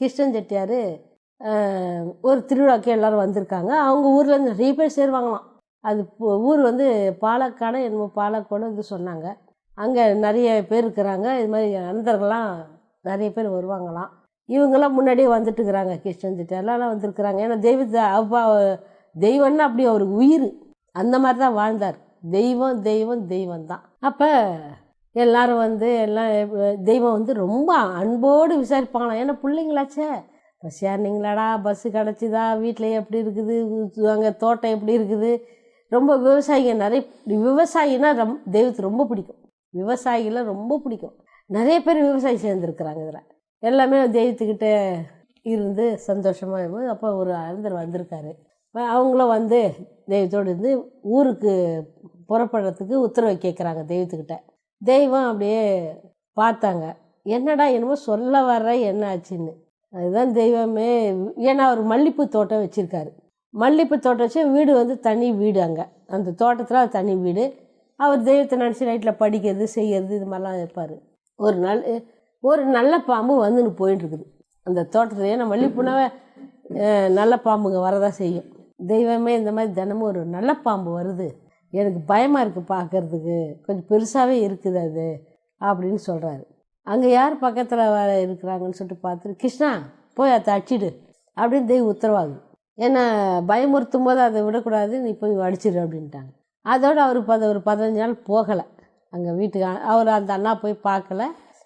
கிருஷ்ணன் செட்டியார் ஒரு திருவிழாக்கு எல்லோரும் வந்திருக்காங்க. அவங்க ஊரில் நிறைய பேர் சேருவாங்களாம். அது ஊர் வந்து பாலக்காடு என்னமோ பாலக்கோடு இது சொன்னாங்க. அங்கே நிறைய பேர் இருக்கிறாங்க. இது மாதிரி அனந்தர்கள்லாம் நிறைய பேர் வருவாங்களாம். இவங்கெல்லாம் முன்னாடியே வந்துட்டுருக்குறாங்க கிருஷ்ணன் செட்டியார்லாம் வந்திருக்கிறாங்க. ஏன்னா தெய்வத்தை அப்பா தெய்வம்னா அப்படி அவருக்கு உயிர். அந்த மாதிரி தான் வாழ்ந்தார். தெய்வம் தெய்வம் தெய்வம் தான். அப்போ எல்லாரும் வந்து எல்லாம் தெய்வம் வந்து ரொம்ப அன்போடு விசாரிப்பாங்களாம். ஏன்னா பிள்ளைங்களாச்சே. பஸ் ஏறினீங்களாடா பஸ்ஸு கிடச்சிதா வீட்டில் எப்படி இருக்குது அங்கே தோட்டம் எப்படி இருக்குது? ரொம்ப விவசாயிங்க நிறைய விவசாயினா ரொம்ப தெய்வத்துக்கு ரொம்ப பிடிக்கும். விவசாயிகளை ரொம்ப பிடிக்கும். நிறைய பேர் விவசாயி சேர்ந்துருக்குறாங்க இதில். எல்லாமே தெய்வத்துக்கிட்ட இருந்து சந்தோஷமாக அப்போ ஒரு அருந்தர் வந்திருக்காரு. அவங்களும் வந்து தெய்வத்தோடு இருந்து ஊருக்கு புறப்படுறதுக்கு உத்தரவு கேட்குறாங்க தெய்வத்துக்கிட்ட. தெய்வம் அப்படியே பார்த்தாங்க. என்னடா என்னமோ சொல்ல வர்ற என்ன ஆச்சுன்னு. அதுதான் தெய்வமே. ஏன்னா அவர் மல்லிப்பூ தோட்டம் வச்சுருக்காரு. மல்லிப்பூ தோட்டம் வச்சு வீடு வந்து தனி வீடு அங்கே. அந்த தோட்டத்தில் தனி வீடு. அவர் தெய்வத்தை நினச்சி நைட்டில் படிக்கிறது செய்கிறது இது மாதிரிலாம் இருப்பார் ஒரு நாள் ஒரு நல்ல பாம்பு வந்துன்னு போயிட்டு இருக்குது அந்த தோட்டத்தில் ஏன்னா மல்லிப்பூனாவே நல்ல பாம்புங்க வரதான் செய்யும். தெய்வமே இந்த மாதிரி தினமும் ஒரு நல்ல பாம்பு வருது. எனக்கு பயமாக இருக்குது பார்க்கறதுக்கு கொஞ்சம் பெருசாகவே இருக்குது அது அப்படின்னு சொல்கிறாரு அங்கே யார் பக்கத்தில் வர இருக்கிறாங்கன்னு சொல்லிட்டு பார்த்துட்டு கிருஷ்ணா போய் அதை அடிச்சிடு அப்படின்னு தெய்வம் உத்தரவாகும் ஏன்னா பயமுறுத்தும் போது அதை விடக்கூடாது நீ போய் அடிச்சிடு அப்படின்ட்டாங்க. அதோடு அவர் பத ஒரு பதினஞ்சு நாள் போகலை. அங்கே வீட்டுக்கு அவர் அந்த அண்ணா போய் பார்க்கல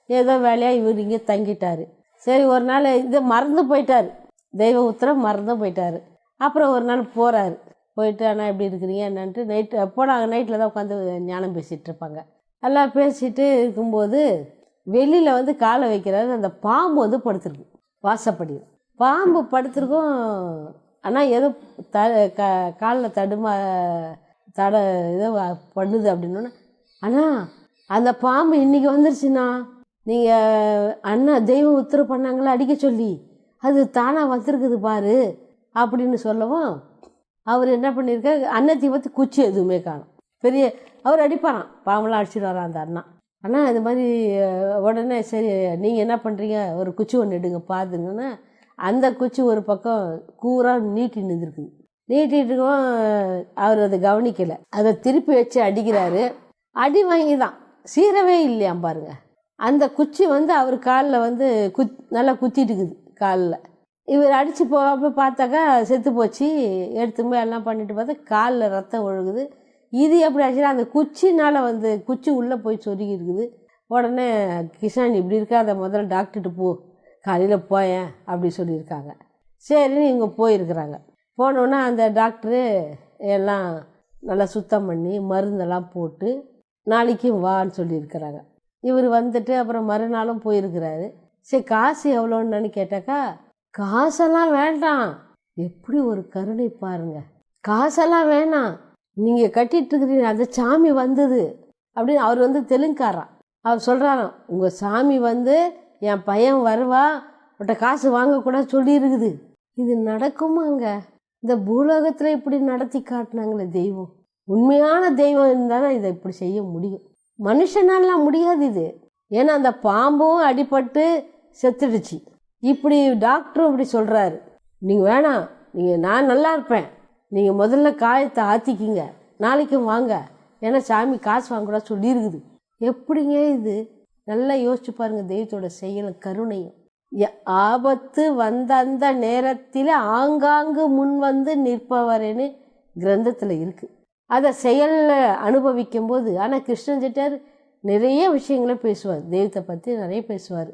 ஏதோ வேலையாக இவர் இங்கே தங்கிட்டார். சரி ஒரு நாள் இதை மறந்து போயிட்டார். தெய்வ உத்தரவு மறந்து போயிட்டார். அப்புறம் ஒரு நாள் போகிறாரு போயிட்டு அண்ணா எப்படி இருக்கிறீங்க? என்னன்ட்டு நைட்டு எப்போ நாங்கள் நைட்டில் தான் உட்காந்து ஞானம் பேசிகிட்டு இருப்பாங்க. எல்லாம் பேசிட்டு இருக்கும்போது வெளியில் வந்து காலை வைக்கிறாரு. அந்த பாம்பு வந்து படுத்துருக்கு. வாசப்படியில். பாம்பு படுத்திருக்கும். ஆனால் ஏதோ த க காலில் தடுமா தட ஏதோ பண்ணுது அப்படின்னோன்னே அண்ணா அந்த பாம்பு இன்றைக்கி வந்துருச்சுண்ணா. நீங்கள் அண்ணா தெய்வம் உத்தரவு பண்ணாங்களா? அடிக்க சொல்லி. அது தானாக வந்திருக்குது பாரு. அப்படின்னு சொல்லவும் அவர் என்ன பண்ணியிருக்காரு அன்னத்தை பற்றி குச்சி எதுவுமே காணும். பெரிய அவர் அடிப்பாராம். பாம்பெல்லாம் அடிச்சிட்டு வரான் அந்த அண்ணா. அண்ணா இது மாதிரி உடனே சரி நீங்கள் என்ன பண்ணுறீங்க ஒரு குச்சி ஒன்று எடுங்க பார்த்துங்கன்னா அந்த குச்சி ஒரு பக்கம் கூறாக நீட்டி நின்றுருக்குது. நீட்டிட்டுக்கும் அவர் அதை கவனிக்கலை. அதை திருப்பி வச்சு அடிக்கிறாரு. அடி வாங்கி தான் சீரவே இல்லையாம் பாருங்க. அந்த குச்சி வந்து அவர் காலில் வந்து குத் நல்லா குத்திட்டுக்குது காலில். இவர் அடித்து போக பார்த்தாக்கா செத்து போச்சு. எடுத்து போய் எல்லாம் பண்ணிட்டு பார்த்தா காலில் ரத்தம் ஒழுகுது. இது எப்படி ஆச்சுன்னா அந்த குச்சினால் வந்து குச்சி உள்ளே போய் சொருகி இருக்குது. உடனே கிஷான் இப்படி இருக்காத முதல்ல டாக்டர்கிட்ட போ. காலையில் போயேன் அப்படி சொல்லியிருக்காங்க. சரின்னு இங்கே போயிருக்கிறாங்க. போனோன்னா அந்த டாக்டரு எல்லாம் நல்லா சுத்தம் பண்ணி மருந்தெல்லாம் போட்டு நாளைக்கு வான்னு சொல்லியிருக்கிறாங்க. இவர் வந்துட்டு அப்புறம் மறுநாளும் போயிருக்கிறாரு. சரி காசு எவ்வளோன்னு கேட்டாக்கா காசெல்லாம் வேண்டாம். எப்படி ஒரு கருணை பாருங்க. காசெல்லாம் வேணாம். நீங்கள் கட்டிட்டு இருக்கிறீங்க அந்த சாமி வந்தது. அப்படின்னு அவர் வந்து தெலுங்காராம் அவர் சொல்கிறாராம் உங்கள் சாமி வந்து என் பையன் வருவா உன்கிட்ட காசு வாங்கக்கூடாது சொல்லியிருக்குது. இது நடக்குமாங்க? இந்த பூலோகத்தில் இப்படி நடத்தி காட்டினாங்களே தெய்வம். உண்மையான தெய்வம் இருந்தாலும் இதை இப்படி செய்ய முடியும். மனுஷனாலாம் முடியாது இது. ஏன்னா அந்த பாம்பும் அடிபட்டு செத்துடுச்சு. இப்படி டாக்டரும் இப்படி சொல்கிறாரு நீங்கள் வேணாம் நீங்கள் நான் நல்லா இருப்பேன். நீங்கள் முதல்ல காயத்தை ஆற்றிக்கிங்க நாளைக்கும் வாங்க. ஏன்னா சாமி காசு வாங்கக்கூடாது சொல்லியிருக்குது. எப்படிங்க இது? நல்லா யோசிச்சு பாருங்கள் தெய்வத்தோட செயலும் கருணையும். ஆபத்து வந்த அந்த நேரத்தில் ஆங்காங்கு முன் வந்து நிற்பவரேன்னு கிரந்தத்தில் இருக்குது அதை செயலில் அனுபவிக்கும் போது ஆனால் கிருஷ்ணன் செட்டியார் நிறைய விஷயங்களை பேசுவார். தெய்வத்தை பற்றி நிறைய பேசுவார்.